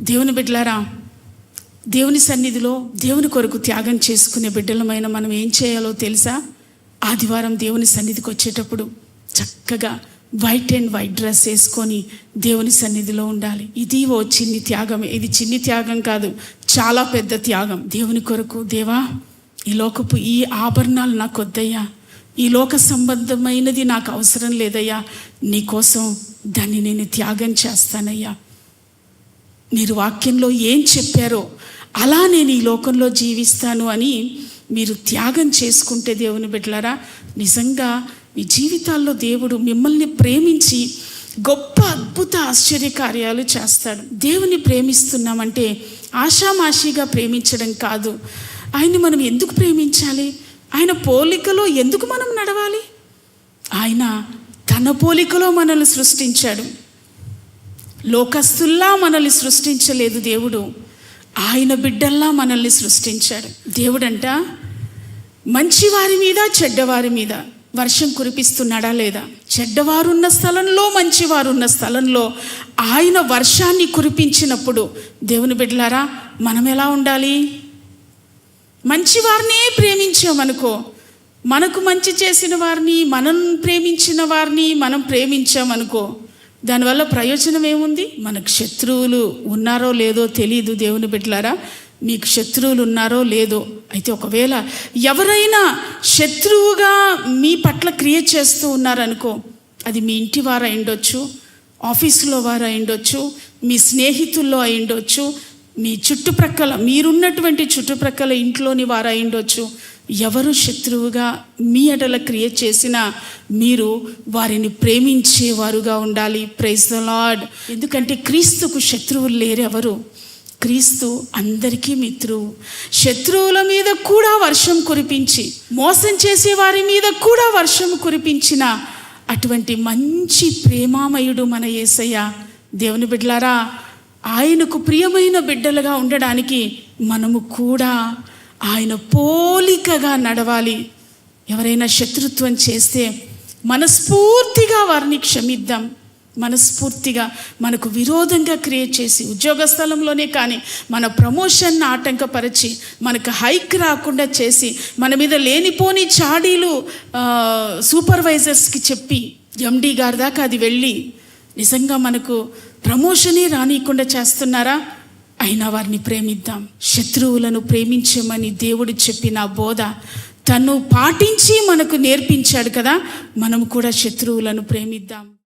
దేవుని బిడ్డలారా దేవుని సన్నిధిలో దేవుని కొరకు త్యాగం చేసుకునే బిడ్డలమైన మనం ఏం చేయాలో తెలుసా? ఆదివారం దేవుని సన్నిధికి వచ్చేటప్పుడు చక్కగా వైట్ అండ్ వైట్ డ్రెస్ వేసుకొని దేవుని సన్నిధిలో ఉండాలి. ఇది ఓ చిన్ని త్యాగం ఇది చిన్ని త్యాగం కాదు చాలా పెద్ద త్యాగం. దేవుని కొరకు దేవా ఈ లోకపు ఈ ఆభరణాలు నాకు వద్దయ్యా. ఈ లోక సంబంధమైనది నాకు అవసరం లేదయ్యా. నీకోసం దాన్ని నేను త్యాగం చేస్తానయ్యా. మీరు వాక్యంలో ఏం చెప్పారో అలా నేను ఈ లోకంలో జీవిస్తాను అని మీరు త్యాగం చేసుకుంటే దేవుని బిడ్డలారా నిజంగా మీ జీవితాల్లో దేవుడు మిమ్మల్ని ప్రేమించి గొప్ప అద్భుత ఆశ్చర్య కార్యాలు చేస్తాడు. దేవుని ప్రేమిస్తున్నామంటే ఆషామాషిగా ప్రేమించడం కాదు. ఆయన్ని మనం ఎందుకు ప్రేమించాలి? ఆయన పోలికలో ఎందుకు మనం నడవాలి? ఆయన తన పోలికలో మనల్ని సృష్టించాడు. లోకస్తుల్లా మనల్ని సృష్టించలేదు దేవుడు. ఆయన బిడ్డల్లా మనల్ని సృష్టించాడు. దేవుడంట మంచివారి మీద చెడ్డవారి మీద వర్షం కురిపిస్తున్నాడా లేదా? చెడ్డవారున్న స్థలంలో మంచివారున్న స్థలంలో ఆయన వర్షాన్ని కురిపించినప్పుడు దేవుని బిడ్డలారా మనం ఎలా ఉండాలి? మంచివారినే ప్రేమించామనుకో మనకు మంచి చేసిన వారిని మనం ప్రేమించిన వారిని మనం ప్రేమించామనుకో దానివల్ల ప్రయోజనం ఏముంది? మనకు శత్రువులు ఉన్నారో లేదో తెలియదు దేవుని బిడ్డలారా. మీకు శత్రువులు ఉన్నారో లేదో. అయితే ఒకవేళ ఎవరైనా శత్రువుగా మీ పట్ల క్రియేట్ చేస్తూ ఉన్నారనుకో అది మీ ఇంటి వారు అయిండొచ్చు ఆఫీసులో వారు అయిండొచ్చు మీ స్నేహితుల్లో అయిండొచ్చు మీ చుట్టుప్రక్కల మీరున్నటువంటి చుట్టుప్రక్కల ఇంట్లోని వారు అయిండొచ్చు ఎవరు శత్రువుగా మీ అటల క్రియేట్ చేసినా మీరు వారిని ప్రేమించేవారుగా ఉండాలి. ప్రైజ్ ద లార్డ్ ఎందుకంటే క్రీస్తుకు శత్రువులు లేరు ఎవరు? క్రీస్తు అందరికీ మిత్రువు. శత్రువుల మీద కూడా వర్షం కురిపించి మోసం చేసే వారి మీద కూడా వర్షం కురిపించిన అటువంటి మంచి ప్రేమామయుడు మన యేసయ్య దేవుని బిడ్డలారా ఆయనకు ప్రియమైన బిడ్డలుగా ఉండడానికి మనము కూడా ఆయన పోలికగా నడవాలి. ఎవరైనా శత్రుత్వం చేస్తే మనస్ఫూర్తిగా వారిని క్షమిద్దాం. మనస్ఫూర్తిగా మనకు విరోధంగా క్రియేట్ చేసి ఉద్యోగ స్థలంలోనే కానీ మన ప్రమోషన్ని ఆటంకపరిచి మనకు హైక్ రాకుండా చేసి మన మీద లేనిపోని చాడీలు సూపర్వైజర్స్కి చెప్పి ఎండీ గారి దాకా అది వెళ్ళి నిజంగా మనకు ప్రమోషనే రానియకుండా చేస్తున్నారా? అయినా వారిని ప్రేమిద్దాం. శత్రువులను ప్రేమించమని దేవుడు చెప్పిన బోధ తను పాటించి మనకు నేర్పించాడు కదా. మనం కూడా శత్రువులను ప్రేమిద్దాం.